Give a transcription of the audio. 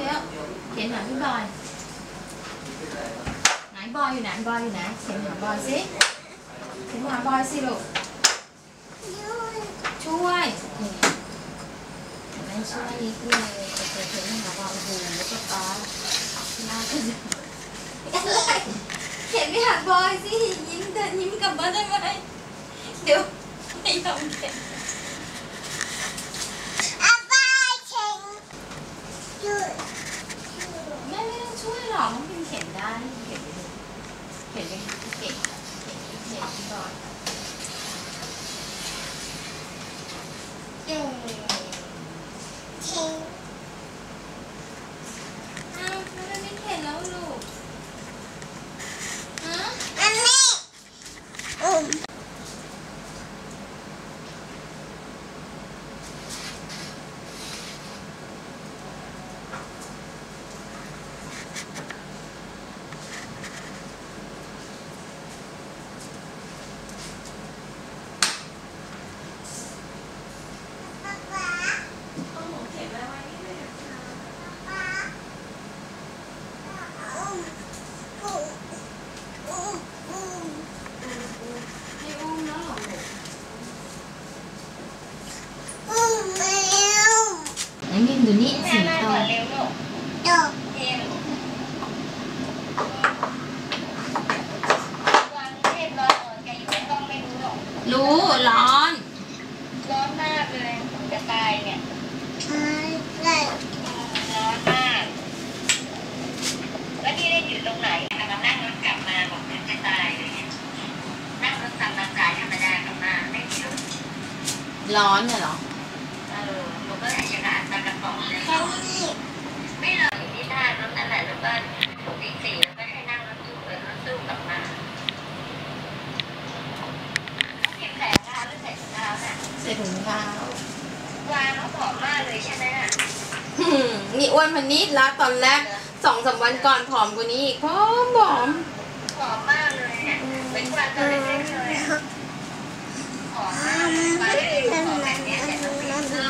เร็วเขียนหาพี่บอยไหนบอยอยู่ไหนบอยอยู่ไหนเขียนหาบอยสิเขียนหาบอยสิลูกช่วยนี่ไม่ช่วยนิดเลยโอเคเขียนหาบอยโอ้โหแล้วก็ป้าหน้าก็จะอะไรเขียนไปหาบอยสิยิ้มเดินยิ้มกลับบ้านได้ไหมเดี๋ยวไม่ยอมเขียน แม่ไม่ต้องช่วยหรอกน้องพิมเขียนได้เขียนเขียนเปหาที่เก่งเก่งเขียนก่อนเก่งาวทำไมไม่เขียนแล้วลูกฮะต้องหนูเขียนไว้ไว้นี่เลยนะคะให้อุ้มแล้วเหรอลูก น้องพิมดูนี่สิงโตรู้ร้อน ร้อนมากเลยจะตายเนี่ยร้อนมากแล้วนี่ได้อยู่ตรงไหนกำลังนั่งรถกลับมาบอกจะจะตายเลยเนี่ยนั่งรถกลับมาสายธรรมดากลับมาไม่มีรถร้อนน่ะเหรอ เออผมก็อยากจะอ่านตามกระป๋องเลยไม่เลยอยู่ที่ท่ารถนั่นแหละแล้วก็ตีสี่แล้วก็ให้นั่งรถตู้เออรถตู้กลับมาต้องเก็บแผลนะคะหรือใส่ถุงเท้าเนี่ย ใส่ถุงเท้าวางแล้วผอมมากเลยใช่ไหมน่ะหืมนี่อ้วนพันนิดแล้วตอนแรกสองสามวันก่อนผอมกว่านี้อีกผอมผอมผอมมากเลยเนี่ยเป็นวันตัวเล็กๆเลย